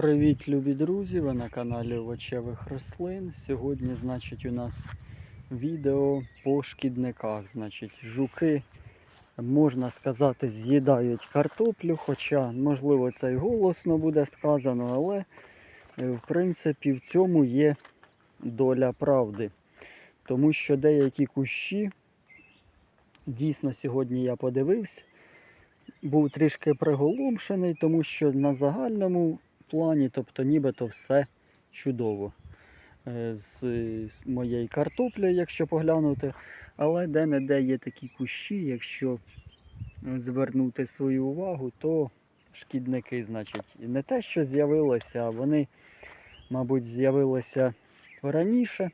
Привіт, любі друзі! Ви на каналі Овочевих рослин. Сьогодні, значить, у нас відео по шкідниках. Значить, жуки, можна сказати, з'їдають картоплю, хоча, можливо, це й голосно буде сказано, але е, в принципі в цьому є доля правди. Тому що деякі кущі, дійсно, сьогодні я подивився, був трішки приголомшений, тому що на загальному плані, тобто нібито все чудово е, з, моєї картоплі, якщо поглянути. Але де-не-де є такі кущі, якщо е, звернути свою увагу, то шкідники, значить, не те, що з'явилося, а вони, мабуть, з'явилися раніше.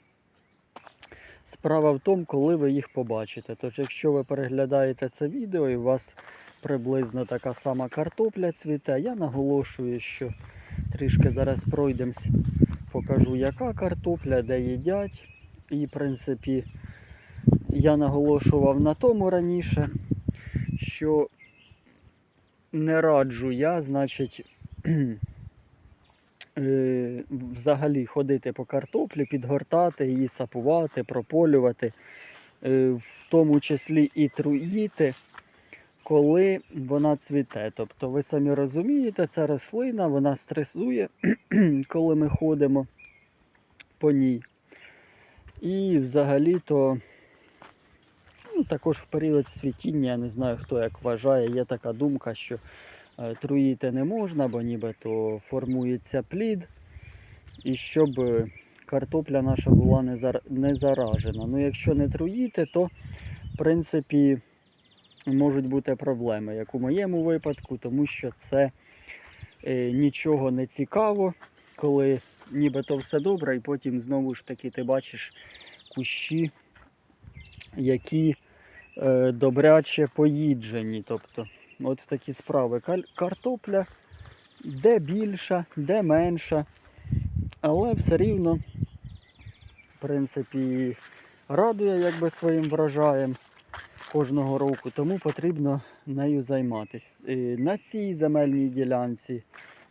Справа в тому, коли ви їх побачите. Тож, якщо ви переглядаєте це відео і у вас приблизно така сама картопля цвіте, я наголошую, що трішки зараз пройдемось, покажу, яка картопля, де їдять. І, в принципі, я наголошував на тому раніше, що не раджу я, значить, е, взагалі ходити по картоплі, підгортати її, сапувати, прополювати, е, в тому числі і труїти, коли вона цвіте. Тобто, ви самі розумієте, ця рослина вона стресує, коли ми ходимо по ній. І взагалі-то ну, також в період цвітіння, я не знаю хто як вважає, є така думка, що е, труїти не можна, бо нібито формується плід. І щоб е, картопля наша була не заражена. Ну, якщо не труїти, то в принципі можуть бути проблеми, як у моєму випадку, тому що це е, нічого не цікаво, коли нібито все добре, і потім знову ж таки ти бачиш кущі, які е, добряче поїджені. Тобто, от такі справи. Картопля де більша, де менша, але все рівно, в принципі, радує якби своїм врожаєм кожного року, тому потрібно нею займатися. На цій земельній ділянці,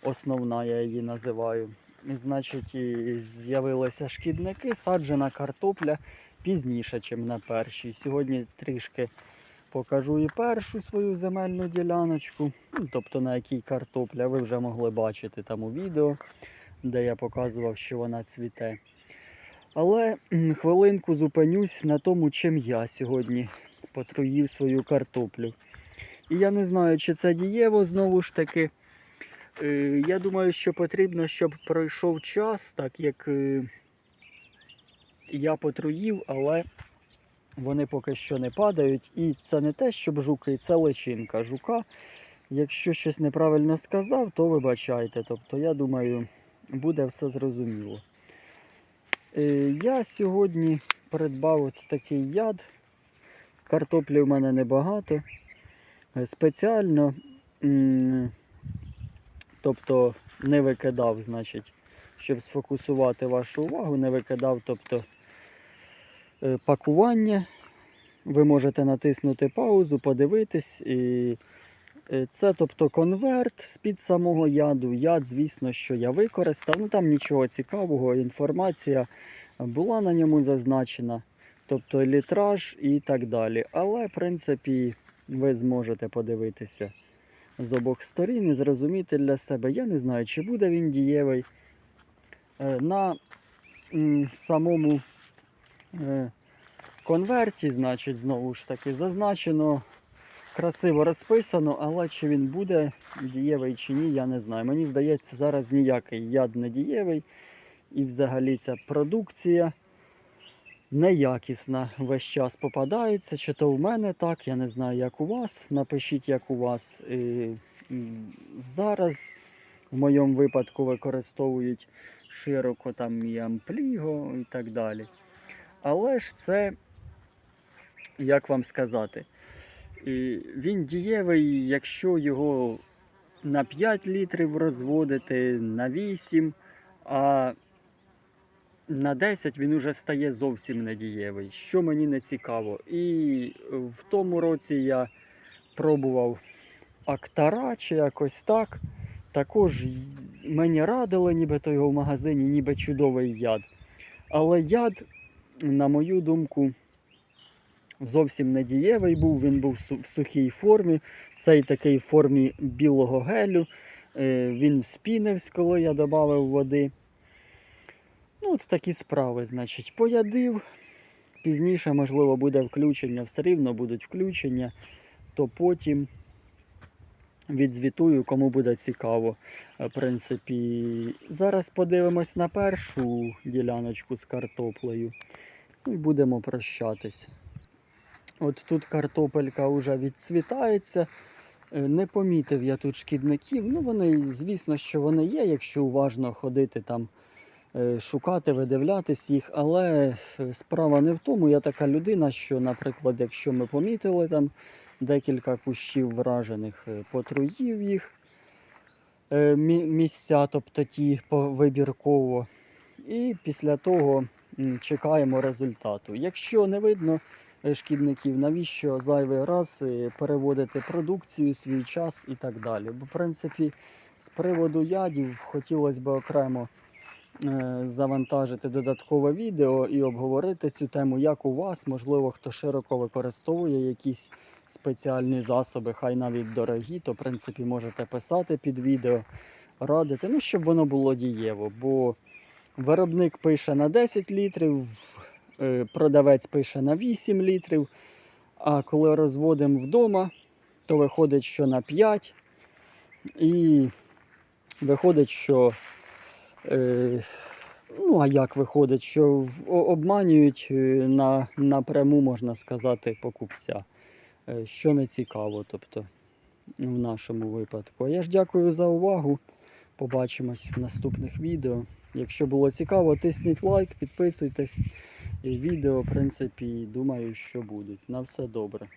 основна я її називаю, значить, з'явилися шкідники, саджена картопля пізніше, ніж на першій. Сьогодні трішки покажу і першу свою земельну діляночку, ну, тобто на якій картопля, ви вже могли бачити там у відео, де я показував, що вона цвіте. Але хвилинку зупинюсь на тому, чим я сьогодні потруїв свою картоплю. І я не знаю, чи це дієво знову ж таки. Е, Я думаю, що потрібно, щоб пройшов час, так як е, я потруїв, але вони поки що не падають. І це не те, щоб жуки, це личинка жука. Якщо щось неправильно сказав, то вибачайте. Тобто, я думаю, буде все зрозуміло. Е, Я сьогодні придбав от такий яд. Картоплі в мене небагато. Е, Спеціально, тобто не викидав, значить, щоб сфокусувати вашу увагу, не викидав, тобто е, пакування. Ви можете натиснути паузу, подивитись. І е, це тобто конверт з-під самого яду. Яд, звісно, що я використав. Ну там нічого цікавого, інформація була на ньому зазначена тобто літраж і так далі. Але, в принципі, ви зможете подивитися з обох сторін і зрозуміти для себе. Я не знаю, чи буде він дієвий. Е, На самому е, конверті, значить, знову ж таки, зазначено, красиво розписано, але чи він буде дієвий чи ні, я не знаю. Мені здається, зараз ніякий яд не дієвий. І взагалі ця продукція неякісна весь час попадається. Чи то в мене так, я не знаю, як у вас. Напишіть, як у вас. Зараз в моєму випадку використовують широко там і ампліго і так далі. Але ж це, як вам сказати, він дієвий, якщо його на 5 літрів розводити, на 8, а на 10 він уже стає зовсім недієвий, що мені не цікаво. І в тому році я пробував Актара чи якось так. також мені радили, нібито його в магазині, ніби чудовий яд. Але яд, на мою думку, зовсім не дієвий був, він був в сухій формі. Цей такий формі білого гелю. Е, Він спінився, коли я додав води. Ну, от такі справи, значить, поядив. Пізніше, можливо, буде включення, все рівно будуть включення, то потім відзвітую, кому буде цікаво. Е, В принципі, зараз подивимось на першу діляночку з картоплею. І будемо прощатись. От тут картопелька вже відцвітається. Е, Не помітив я тут шкідників. Ну, вони, звісно, що вони є, якщо уважно ходити там, шукати, видивлятись їх. Але е, справа не в тому. Я така людина, що, наприклад, якщо ми помітили там декілька кущів вражених, е, потруїв їх е, місця, тобто ті вибірково. І після того чекаємо результату. Якщо не видно е, шкідників, навіщо зайвий раз е, переводити продукцію, свій час і так далі. Бо, в принципі, з приводу ядів хотілося б окремо е, завантажити додаткове відео і обговорити цю тему, як у вас, можливо, хто широко використовує якісь спеціальні засоби, хай навіть дорогі, то в принципі можете писати під відео, радити, ну, щоб воно було дієво. Бо виробник пише на 10 літрів, е, продавець пише на 8 літрів. А коли розводимо вдома, то виходить, що на 5. І виходить, що. Е, ну, а як виходить, що обманюють е, на, напряму, можна сказати, покупця, е, що не цікаво, тобто в нашому випадку. Я ж дякую за увагу. Побачимось в наступних відео. Якщо було цікаво, тисніть лайк, підписуйтесь. І відео, в принципі, думаю, що будуть. На все добре.